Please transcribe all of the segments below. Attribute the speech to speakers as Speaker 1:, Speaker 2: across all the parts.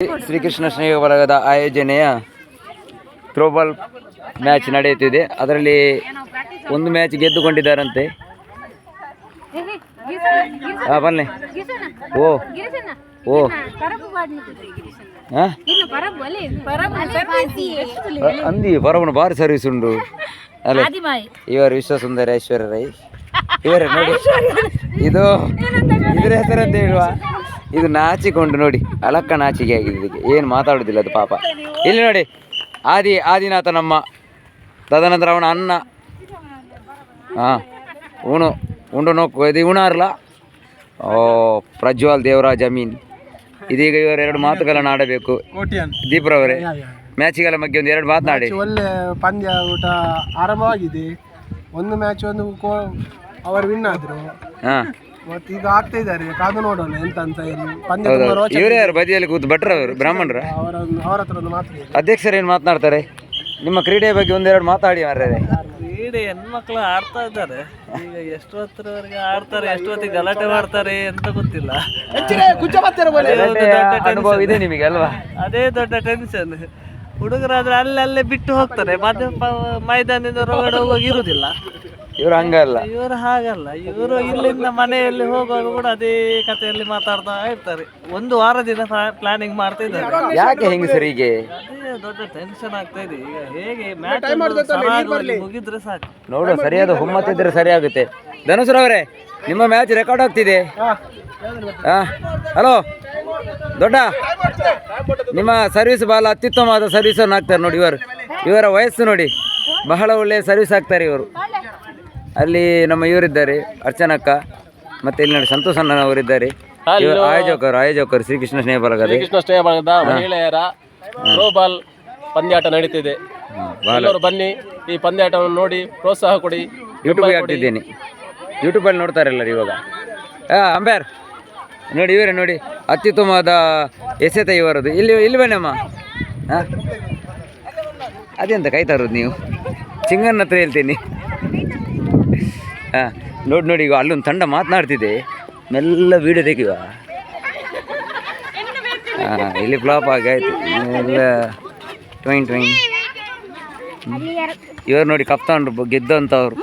Speaker 1: ಶ್ರೀಕೃಷ್ಣ ಸ್ನೇಹ ಬಳಗದ ಆಯೋಜನೆಯ throwball match ನಡೆಯುತ್ತಿದೆ. ಅದರಲ್ಲಿ ಒಂದು ಮ್ಯಾಚ್ ಗೆದ್ದುಕೊಂಡಿದ್ದಾರಂತೆ. ಹಾಂ ಬನ್ನಿ. ಓ. ಓ. ಅಂದಿ ಪರಬನ ಭಾರಿ ಸರ್ವಿಸ್ ಉಂಟು. ಅಲ್ಲ ಇವರು ವಿಶ್ವಸುಂದರಿ ಐಶ್ವರ್ಯ ರೈ. ಇವರ ನೋಡಿ. ಇದು ಇದರ ಹೆಸರಂತ ಹೇಳುವ. ಇದು ನಾಚಿಕೊಂಡು ನೋಡಿ ಅಲಕ್ಕ ನಾಚಿಕೆ ಆಗಿದೆ ಇದಕ್ಕೆ. ಏನು ಮಾತಾಡೋದಿಲ್ಲ ಅದು ಪಾಪ. ಇಲ್ಲಿ ನೋಡಿ ಆದಿ ಆದಿನಾಥ ನಮ್ಮ ತದನಂತರ ಅವನ ಅನ್ನ ಹಾಂ ಉಣು ಉಂಡು ನೋಕು. ಇದು ಉಣಾರಲ್ಲ ಓ ಪ್ರಜ್ವಲ್ ದೇವರ ಜಮೀನ್ ಇದೀಗ ಇವರು ಎರಡು ಮಾತುಗಳನ್ನು ಆಡಬೇಕು. ದೀಪ್ರವರೇ ಮ್ಯಾಚ್ಗಳ ಬಗ್ಗೆ ಒಂದು ಎರಡು ಮಾತನಾಡಿ
Speaker 2: ಒಳ್ಳೆ ಪಂದ್ಯ ಊಟ ಆರಂಭವಾಗಿದೆ. ಒಂದು ಮ್ಯಾಚ್ ಒಂದು ಅವರು ವಿನ್ ಆದರು.
Speaker 1: ಹಾಂ.
Speaker 2: ಮತ್ತೆ ಈಗ ಆಗ್ತಾ ಇದ್ದಾರೆ ಕಾದು ನೋಡೋಣ ಎಂತ ಅಂತ ಹೇಳಿ. ಪಂದ್ಯ ತುಂಬಾ ರೋಚಕ
Speaker 1: ಇವರೇ ಯಾರು ಬದಿಯಲ್ಲಿ ಕೂತು ಭಟ್ರ ಅವರು ಬ್ರಾಹ್ಮಣರ?
Speaker 2: ಅವರ ಅವರ ಹತ್ರ ಒಂದು ಮಾತು ಇದೆ.
Speaker 1: ಅಧ್ಯಕ್ಷರು ಏನು ಮಾತನಾಡ್ತಾರೆ? ನಿಮ್ಮ ಕ್ರೀಡೆಯ ಬಗ್ಗೆ ಒಂದೆರಡು ಮಾತಾಡಿ ಮಾರ್ರೆ.
Speaker 3: ಕ್ರೀಡೆ ಹೆಣ್ಮಕ್ಳು ಆಡ್ತಾ ಇದ್ದಾರೆ. ಈಗ ಎಷ್ಟೊತ್ತರವರೆಗೆ ಆಡ್ತಾರೆ ಎಷ್ಟೊತ್ತಿಗೆ ಗಲಾಟೆ ಮಾಡ್ತಾರೆ ಅಂತ ಗೊತ್ತಿಲ್ಲ. ಅದೇ ಒಂದು ದೊಡ್ಡ
Speaker 1: ಅನುಭವ
Speaker 3: tension.
Speaker 1: ಇದೆ ನಿಮಗೆ ಅಲ್ವಾ?
Speaker 3: ಅದೇ ದೊಡ್ಡ ಟೆನ್ಷನ್ ಹುಡುಗರಾದ್ರೆ ಅಲ್ಲಲ್ಲೇ ಬಿಟ್ಟು ಹೋಗ್ತಾರೆ. ಮತ್ತೆ ಪ- ಮೈದಾನದಿಂದ ಹೊರಗಡೆ ಹೋಗುವಾಗ ಇರುದಿಲ್ಲ
Speaker 1: ಇವರು ಹಂಗಲ್ಲ.
Speaker 3: ಇವರು ಹಾಗಲ್ಲ. ಇವರು ಇಲ್ಲಿಂದ ಮನೆಯಲ್ಲಿ ಹೋಗುವಾಗ ಕೂಡ ಅದೇ ಕಥೆಯಲ್ಲಿ ಮಾತಾಡ್ತಾ ಇರ್ತಾರೆ. ಒಂದು ವಾರದಿಂದ ಪ್ಲಾನಿಂಗ್ ಮಾಡ್ತಾ ಇದ್ದಾರೆ.
Speaker 1: ಯಾಕೆ ಹೆಂಗ್ ಸರ್ ಹೀಗೆ?
Speaker 3: ಅದೇ ದೊಡ್ಡ ಟೆನ್ಷನ್ ಆಗ್ತಾ ಇದೆ. ಈಗ ಹೇಗೆ ಮ್ಯಾಚ್ ಮುಗಿದ್ರೆ ಸಾಕು.
Speaker 1: ನೋಡು ಸರಿಯಾದ ಹುಮ್ಮತ್ತಿದ್ರೆ ಸರಿ ಆಗುತ್ತೆ. ಅವರೇ ನಿಮ್ಮ ಮ್ಯಾಚ್ ರೆಕಾರ್ಡ್ ಆಗ್ತಿದೆ. ಹಾ. ಹಲೋ ದೊಡ್ಡ ನಿಮ್ಮ ಸರ್ವಿಸ್ ಬಹಳ ಅತ್ಯುತ್ತಮವಾದ ಸರ್ವಿಸ್ ಆಗ್ತಾರೆ ಹಾಕ್ತಾರೆ ನೋಡಿ ಇವರು. ಇವರ ವಯಸ್ಸು ನೋಡಿ. ಬಹಳ ಒಳ್ಳೆಯ ಸರ್ವಿಸ್ ಆಗ್ತಾರೆ ಇವರು. ಅಲ್ಲಿ ನಮ್ಮ ಇವರಿದ್ದಾರೆ ಅರ್ಚನಕ್ಕ ಮತ್ತೆ ಇಲ್ಲಿ ನೋಡಿ ಸಂತೋಷ್ ಇದ್ದಾರೆ ಇವರು ಆಯೋಜಕರು ಆಯೋಜಕರು ಶ್ರೀಕೃಷ್ಣ ಸ್ನೇಹ ಬಳಗದ
Speaker 4: ಕೃಷ್ಣ ಸ್ನೇಹ ಬಳಗದ ಮಹಿಳೆಯರ ಥ್ರೋಬಾಲ್ ಪಂದ್ಯಾಟ ನಡೀತಿದೆ. ಎಲ್ಲರೂ ಬನ್ನಿ ಈ ಪಂದ್ಯಾಟವನ್ನು ನೋಡಿ ಪ್ರೋತ್ಸಾಹ ಕೊಡಿ
Speaker 1: ಯೂಟ್ಯೂಬ್ ಹಾಕ್ತಿದ್ದೀನಿ. ಯೂಟ್ಯೂಬಲ್ಲಿ ನೋಡ್ತಾರೆ ಎಲ್ಲರು ಇವಾಗ. ಹಾಂ ಅಂಬೇರ್ ನೋಡಿ ಇವರೇ ನೋಡಿ ಅತ್ಯುತ್ತಮವಾದ ಎಸೆತ ಇವರದು ಇಲ್ಲಿ ಇಲ್ಲಿ ಬನ್ನಮ್ಮ ಹಾಂ. ಅದೆಂತ ಕೈ ನೀವು? ಚಿಂಗನ್ನ ಹತ್ರ ಹೇಳ್ತೀನಿ. ಹಾಂ ನೋಡಿ ನೋಡಿ ಈಗ ಅಲ್ಲೊಂದು ತಂಡ ಮಾತನಾಡ್ತಿದೆ. ಮೆಲ್ಲ ವೀಡಿಯೋ ತೆಗಿವ ಹಾಂ ಇಲ್ಲಿ ಫ್ಲಾಪ್ ಆಗಾಯ್ತು. ಎಲ್ಲ ಟ್ವೈನ್ ಟ್ವೈನ್ ಇವರು ನೋಡಿ ಕಪ್ತಾಂಡ್ರು ಗೆದ್ದಂಥವ್ರು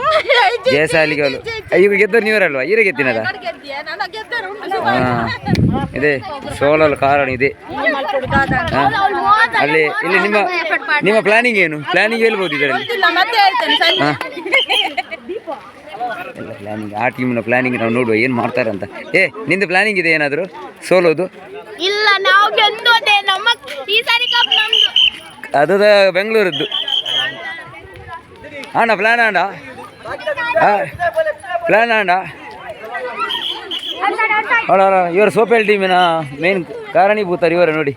Speaker 1: ಜಯಶಾಲಿಗಳು. ಗೆದ್ದರು ಗೆದ್ದವ್ರು ನೀವರಲ್ವಾ? ಇವರೇ ಗೆದ್ದಿನಲ್ಲ ಹಾಂ ಇದೆ. ಸೋಲಲು ಕಾರಣ ಇದೆ. ಹಾ. ಅಲ್ಲಿ ಇಲ್ಲಿ ನಿಮ್ಮ ನಿಮ್ಮ ಪ್ಲಾನಿಂಗ್ ಏನು? ಪ್ಲಾನಿಂಗ್ ಹೇಳ್ಬೋದು ಇದರಲ್ಲಿ. ಹಾಂ ಎಲ್ಲ ಪ್ಲಾನಿಂಗ್ ಆ ಟೀಮ್ನ ಪ್ಲಾನಿಂಗ್ ನಾವು ನೋಡುವ ಏನು ಮಾಡ್ತಾರೆ ಅಂತ ಏ ನಿಂದು ಪ್ಲಾನಿಂಗ್ ಇದೆ ಏನಾದರೂ? ಸೋಲೋದು?
Speaker 5: ಇಲ್ಲ ನಾವು ಗೆದ್ದೋದೆ ನಮ್ಮ ಈ ಸಾರಿ ಕಪ್ ನಮ್ದು.
Speaker 1: ಅದು ಬೆಂಗಳೂರದ್ದು. ಅಣ್ಣ ಪ್ಲಾನ್ ಅಣ್ಣ? ಪ್ಲಾನ್ ಅಣ್ಣ? ಅಣ್ಣ ಇವರು ಸೋಪೇಲ್ ಟೀಮಿನ ಮೇನ್ ಕಾರಣೀಭೂತರು ಇವರ ನೋಡಿ.